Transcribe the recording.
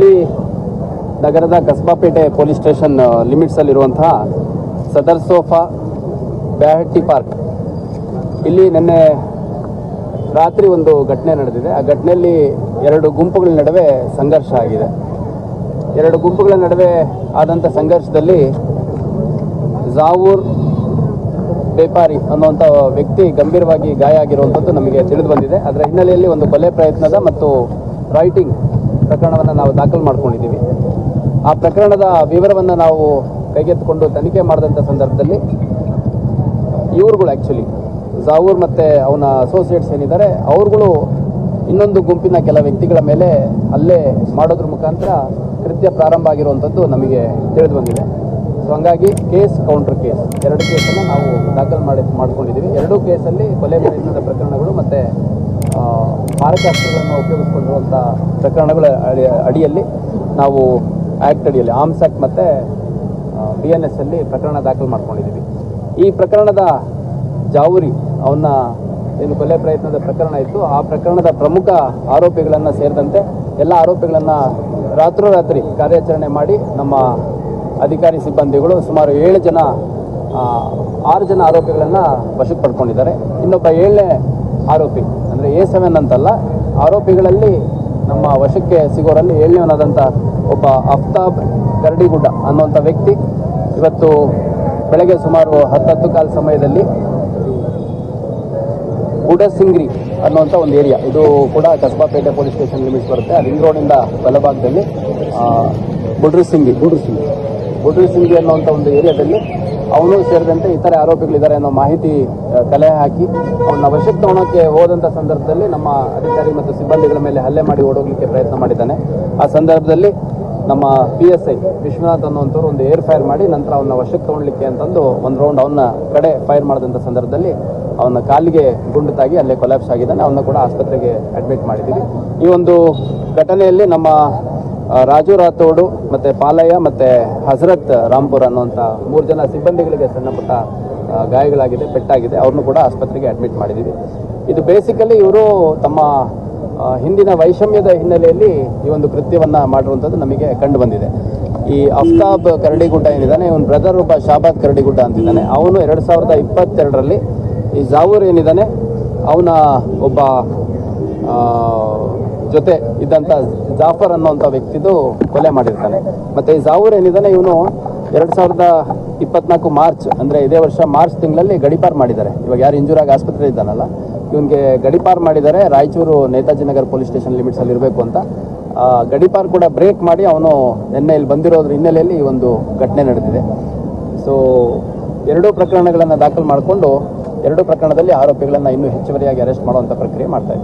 ಹುಬ್ಳಿ ನಗರದ Kasbapete police station ಲಿಮಿಟ್ಸಲ್ಲಿರುವಂತಹ Sadar Sofa Byahatti park. ಇಲ್ಲಿ ನಿನ್ನೆ ರಾತ್ರಿ ಒಂದು ಘಟನೆ ನಡೆದಿದೆ. ಆ ಘಟನೆಯಲ್ಲಿ ಎರಡು ಗುಂಪುಗಳ ನಡುವೆ ಸಂಘರ್ಷ ಆಗಿದೆ. ಎರಡು ಗುಂಪುಗಳ ನಡುವೆ ಆದಂಥ ಸಂಘರ್ಷದಲ್ಲಿ ಜಾವೂರ್ ಬೇಪಾರಿ ಅನ್ನುವಂಥ ವ್ಯಕ್ತಿ ಗಂಭೀರವಾಗಿ ಗಾಯ ಆಗಿರುವಂಥದ್ದು ನಮಗೆ ತಿಳಿದು ಬಂದಿದೆ. ಅದರ ಹಿನ್ನೆಲೆಯಲ್ಲಿ ಒಂದು ಕೊಲೆ ಪ್ರಯತ್ನದ ಮತ್ತು ರೈಟಿಂಗ್ ಪ್ರಕರಣವನ್ನು ನಾವು ದಾಖಲು ಮಾಡ್ಕೊಂಡಿದ್ದೀವಿ. ಆ ಪ್ರಕರಣದ ವಿವರವನ್ನು ನಾವು ಕೈಗೆತ್ತಿಕೊಂಡು ತನಿಖೆ ಮಾಡಿದಂಥ ಸಂದರ್ಭದಲ್ಲಿ ಇವ್ರುಗಳು ಆ್ಯಕ್ಚುಲಿ ಜಾವೂರ್ ಮತ್ತು ಅವನ ಅಸೋಸಿಯೇಟ್ಸ್ ಏನಿದ್ದಾರೆ, ಅವ್ರುಗಳು ಇನ್ನೊಂದು ಗುಂಪಿನ ಕೆಲ ವ್ಯಕ್ತಿಗಳ ಮೇಲೆ ಅಲ್ಲೇ ಮಾಡೋದ್ರ ಮುಖಾಂತರ ಕೃತ್ಯ ಪ್ರಾರಂಭ ಆಗಿರುವಂಥದ್ದು ನಮಗೆ ತಿಳಿದು ಬಂದಿದೆ. ಸೊ ಹಂಗಾಗಿ ಕೇಸ್ ಕೌಂಟರ್ ಕೇಸ್ ಎರಡು ಕೇಸನ್ನು ನಾವು ದಾಖಲು ಮಾಡಿ, ಮಾಡ್ಕೊಂಡಿದ್ದೀವಿ. ಎರಡೂ ಕೇಸಲ್ಲಿ ಕೊಲೆ ಪ್ರಯತ್ನದ ಪ್ರಕರಣಗಳು ಮತ್ತು ಮಾರಕಾಸ್ತ್ರಗಳನ್ನು ಉಪಯೋಗಿಸ್ಕೊಂಡಿರುವಂಥ ಪ್ರಕರಣಗಳ ಅಡಿ, ಅಡಿಯಲ್ಲಿ ನಾವು ಆ್ಯಕ್ಟ್ ಅಡಿಯಲ್ಲಿ ಆರ್ಮ್ಸ್ ಆ್ಯಕ್ಟ್ ಮತ್ತು ಬಿ ಎನ್ ಎಸ್ ಅಲ್ಲಿ ಪ್ರಕರಣ ದಾಖಲು ಮಾಡ್ಕೊಂಡಿದ್ದೀವಿ. ಈ ಪ್ರಕರಣದ ಜಾವೂರಿ ಅವನ್ನ ಏನು ಕೊಲೆ ಪ್ರಯತ್ನದ ಪ್ರಕರಣ ಇತ್ತು. ಆ ಪ್ರಕರಣದ ಪ್ರಮುಖ ಆರೋಪಿಗಳನ್ನು ಸೇರಿದಂತೆ ಎಲ್ಲ ಆರೋಪಿಗಳನ್ನು ರಾತ್ರೋರಾತ್ರಿ ಕಾರ್ಯಾಚರಣೆ ಮಾಡಿ ನಮ್ಮ ಅಧಿಕಾರಿ ಸಿಬ್ಬಂದಿಗಳು ಸುಮಾರು ಏಳು ಜನ ಆರು ಜನ ಆರೋಪಿಗಳನ್ನು ವಶಕ್ಕೆ ಪಡ್ಕೊಂಡಿದ್ದಾರೆ. ಇನ್ನೊಬ್ಬ ಏಳನೇ ಆರೋಪಿ ಅಂದರೆ ಎ ಸೆವೆನ್ ಅಂತಲ್ಲ, ಆರೋಪಿಗಳಲ್ಲಿ ನಮ್ಮ ವಶಕ್ಕೆ ಸಿಗೋರಲ್ಲಿ ಏಳನೇವನಾದಂಥ ಒಬ್ಬ ಅಫ್ತಾಬ್ ಕರಡಿಗುಡ್ಡ ಅನ್ನುವಂಥ ವ್ಯಕ್ತಿ. ಇವತ್ತು ಬೆಳಗ್ಗೆ ಸುಮಾರು ಹತ್ತತ್ತು ಕಾಲ ಸಮಯದಲ್ಲಿ ಗುಡಸಿಂಗ್ರಿ ಅನ್ನುವಂಥ ಒಂದು ಏರಿಯಾ. ಇದು ಕೂಡ ಕಸ್ಬಾಪೇಟೆ ಪೊಲೀಸ್ ಸ್ಟೇಷನ್ ಲಿಮಿಟ್ಸ್ ಬರುತ್ತೆ. ಆ ರಿಂಗ್ ರೋಡಿಂದ ಬಲಭಾಗದಲ್ಲಿ ಗುಡ್ರಸಿಂಗಿ ಗುಡ್ರಸಿಂಗಿ ಬುಡ್ರಸಿಂಗಿ ಅನ್ನುವಂಥ ಒಂದು ಏರಿಯಾದಲ್ಲಿ ಅವನು ಸೇರಿದಂತೆ ಇತರೆ ಆರೋಪಿಗಳಿದ್ದಾರೆ ಅನ್ನೋ ಮಾಹಿತಿ ಕಲೆ ಹಾಕಿ. ಅವನ್ನ ವಶಕ್ಕೆ ತಗೊಳಕ್ಕೆ ಹೋದಂಥ ಸಂದರ್ಭದಲ್ಲಿ ನಮ್ಮ ಅಧಿಕಾರಿ ಮತ್ತು ಸಿಬ್ಬಂದಿಗಳ ಮೇಲೆ ಹಲ್ಲೆ ಮಾಡಿ ಓಡೋಗ್ಲಿಕ್ಕೆ ಪ್ರಯತ್ನ ಮಾಡಿದ್ದಾನೆ. ಆ ಸಂದರ್ಭದಲ್ಲಿ ನಮ್ಮ ಪಿ ಎಸ್ ಐ ವಿಶ್ವನಾಥ್ ಅನ್ನುವಂಥವ್ರು ಒಂದು ಏರ್ ಫೈರ್ ಮಾಡಿ ನಂತರ ಅವನ್ನ ವಶಕ್ಕೆ ತಗೊಳ್ಳಿಕ್ಕೆ ಅಂತಂದು ಒಂದು ರೌಂಡ್ ಅವನ ಕಡೆ ಫೈರ್ ಮಾಡಿದಂಥ ಸಂದರ್ಭದಲ್ಲಿ ಅವನ ಕಾಲಿಗೆ ಗುಂಡು ತಾಗಿ ಅಲ್ಲೇ ಕೊಲಾಪ್ಸ್ ಆಗಿದ್ದಾನೆ. ಅವನ್ನ ಕೂಡ ಆಸ್ಪತ್ರೆಗೆ ಅಡ್ಮಿಟ್ ಮಾಡಿದ್ದೀವಿ. ಈ ಒಂದು ಘಟನೆಯಲ್ಲಿ ನಮ್ಮ ರಾಜು ರಾಥೋಡು ಮತ್ತು ಪಾಲಯ್ಯ ಮತ್ತು ಹಜರತ್ ರಾಂಪುರ್ ಅನ್ನುವಂಥ ಮೂರು ಜನ ಸಿಬ್ಬಂದಿಗಳಿಗೆ ಸಣ್ಣ ಪುಟ್ಟ ಗಾಯಗಳಾಗಿದೆ, ಪೆಟ್ಟಾಗಿದೆ. ಅವ್ರನ್ನೂ ಕೂಡ ಆಸ್ಪತ್ರೆಗೆ ಅಡ್ಮಿಟ್ ಮಾಡಿದ್ದೀವಿ ಇದು ಬೇಸಿಕಲಿ ಇವರು ತಮ್ಮ ಹಿಂದಿನ ವೈಷಮ್ಯದ ಹಿನ್ನೆಲೆಯಲ್ಲಿ ಈ ಒಂದು ಕೃತ್ಯವನ್ನು ಮಾಡಿರುವಂಥದ್ದು ನಮಗೆ ಕಂಡು ಬಂದಿದೆ. ಈ ಅಫ್ತಾಬ್ ಕರಡಿಗುಡ್ಡ ಏನಿದ್ದಾನೆ, ಇವನು ಬ್ರದರ್ ಒಬ್ಬ ಶಾಬಾದ್ ಕರಡಿಗುಡ್ಡ ಅಂತಿದ್ದಾನೆ. ಅವನು ಎರಡು ಸಾವಿರದ ಇಪ್ಪತ್ತೆರಡರಲ್ಲಿ ಈ ಜಾವೂರ್ ಏನಿದ್ದಾನೆ, ಅವನ ಒಬ್ಬ ಇದ್ದಂಥ ಜಾಫರ್ ಅನ್ನುವಂಥ ವ್ಯಕ್ತಿದು ಕೊಲೆ ಮಾಡಿರ್ತಾನೆ. ಮತ್ತೆ ಈ ಜಾವೂರ್ ಏನಿದ್ದಾನೆ ಇವನು ಎರಡು ಸಾವಿರದ ಇಪ್ಪತ್ನಾಲ್ಕು ಮಾರ್ಚ್, ಅಂದ್ರೆ ಇದೇ ವರ್ಷ ಮಾರ್ಚ್ ತಿಂಗಳಲ್ಲಿ ಗಡಿಪಾರ್ ಮಾಡಿದ್ದಾರೆ. ಇವಾಗ ಯಾರು ಇಂಜೂರ್ ಆಗಿ ಆಸ್ಪತ್ರೆ ಇದ್ದಾನಲ್ಲ, ಇವನಿಗೆ ಗಡಿಪಾರ್ ಮಾಡಿದ್ದಾರೆ Raichur Netaji Nagar police station limits ಅಲ್ಲಿ ಇರಬೇಕು ಅಂತ. ಗಡಿಪಾರ್ ಕೂಡ ಬ್ರೇಕ್ ಮಾಡಿ ಅವನು ನಿನ್ನೆ ಇಲ್ಲಿ ಬಂದಿರೋದ್ರ ಹಿನ್ನೆಲೆಯಲ್ಲಿ ಈ ಒಂದು ಘಟನೆ ನಡೆದಿದೆ. ಸೊ ಎರಡೂ ಪ್ರಕರಣಗಳನ್ನು ದಾಖಲು ಮಾಡಿಕೊಂಡು, ಎರಡೂ ಪ್ರಕರಣದಲ್ಲಿ ಆರೋಪಿಗಳನ್ನು ಇನ್ನೂ ಹೆಚ್ಚುವರಿಯಾಗಿ ಅರೆಸ್ಟ್ ಮಾಡುವಂಥ ಪ್ರಕ್ರಿಯೆ ಮಾಡ್ತಾ